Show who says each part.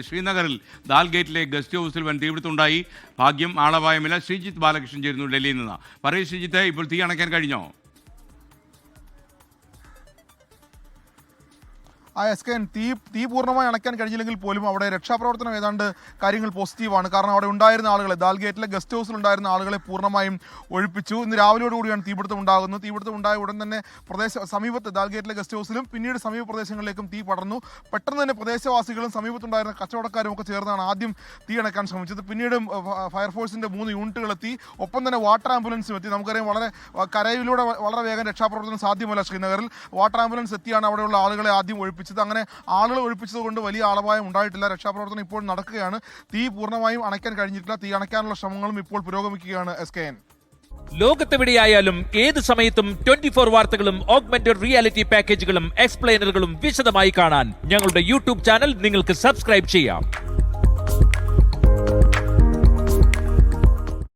Speaker 1: ശ്രീനഗറിൽ ദാൽഗേറ്റിലെ ഗസ്റ്റ് ഹൗസിൽ വൻ തീപിടുത്തുണ്ടായി. ഭാഗ്യം ആളപായമില്ല ശ്രീജിത്ത് ബാലകൃഷ്ണൻ ചേരുന്നു ഡൽഹിയിൽ നിന്ന്. പറയൂ ശ്രീജിത്ത് ഇപ്പോൾ തീ അണയ്ക്കാൻ കഴിഞ്ഞോ?
Speaker 2: ആ എസ് കെ എൻ തീ തീ പൂർണമായി അണയ്ക്കാൻ കഴിഞ്ഞില്ലെങ്കിൽ പോലും അവിടെ രക്ഷാപ്രവർത്തനം ഏതാണ്ട് കാര്യങ്ങൾ പോസിറ്റീവാണ്. കാരണം അവിടെ ഉണ്ടായിരുന്ന ആളുകളെ ദാൽഗേറ്റിലെ ഗസ്റ്റ് ഹൗസിൽ ഉണ്ടായിരുന്ന ആളുകളെ പൂർണമായും ഒഴിപ്പിച്ചു. ഇന്ന് രാവിലെയോടുകൂടിയാണ് തീപിടുത്തം ഉണ്ടാകുന്നത്. തീപിടുത്തം ഉണ്ടായ ഉടൻ തന്നെ പ്രദേശ സമീപത്ത് ദാൽഗേറ്റിലെ ഗസ്റ്റ് ഹൗസിലും പിന്നീട് സമീപ പ്രദേശങ്ങളിലേക്കും തീ പടർന്നു. പെട്ടെന്ന് തന്നെ പ്രദേശവാസികളും സമീപത്തുണ്ടായിരുന്ന കച്ചവടക്കാരും ഒക്കെ ചേർന്നാണ് ആദ്യം തീ അണയ്ക്കാൻ ശ്രമിച്ചത്. പിന്നീട് ഫയർഫോഴ്സിന്റെ മൂന്ന് യൂണിറ്റുകൾ എത്തി ഒപ്പം തന്നെ വാട്ടർ ആംബുലൻസും എത്തി. നമുക്കറിയാം വളരെ കരയിലൂടെ വളരെ വേഗം രക്ഷാപ്രവർത്തനം സാധ്യമല്ല ശ്രീനഗറിൽ. വാട്ടർ ആംബുലൻസ് എത്തിയാണ് അവിടെയുള്ള ആളുകളെ ആദ്യം ഒഴിപ്പിച്ചത്. അങ്ങനെ ആളുകൾ ഒഴിപ്പിച്ചത് കൊണ്ട് വലിയ ആളപായം ഉണ്ടായിട്ടില്ല. രക്ഷാപ്രവർത്തനം ഇപ്പോൾ നടക്കുകയാണ്. തീ പൂർണമായും അണയ്ക്കാൻ കഴിഞ്ഞിട്ടില്ല. തീ അണയ്ക്കാനുള്ള ശ്രമങ്ങളും ഇപ്പോൾ പുരോഗമിക്കുകയാണ് എസ് കെ എൻ
Speaker 3: ലോകത്തെവിടെയായാലും ഏത് സമയത്തും ട്വന്റി ഫോർ വാർത്തകളും ഓഗ്മെന്റഡ് റിയാലിറ്റി പാക്കേജുകളും എക്സ്പ്ലെയിനറുകളും വിശദമായി കാണാൻ ഞങ്ങളുടെ യൂട്യൂബ് ചാനൽ നിങ്ങൾക്ക് സബ്സ്ക്രൈബ് ചെയ്യാം.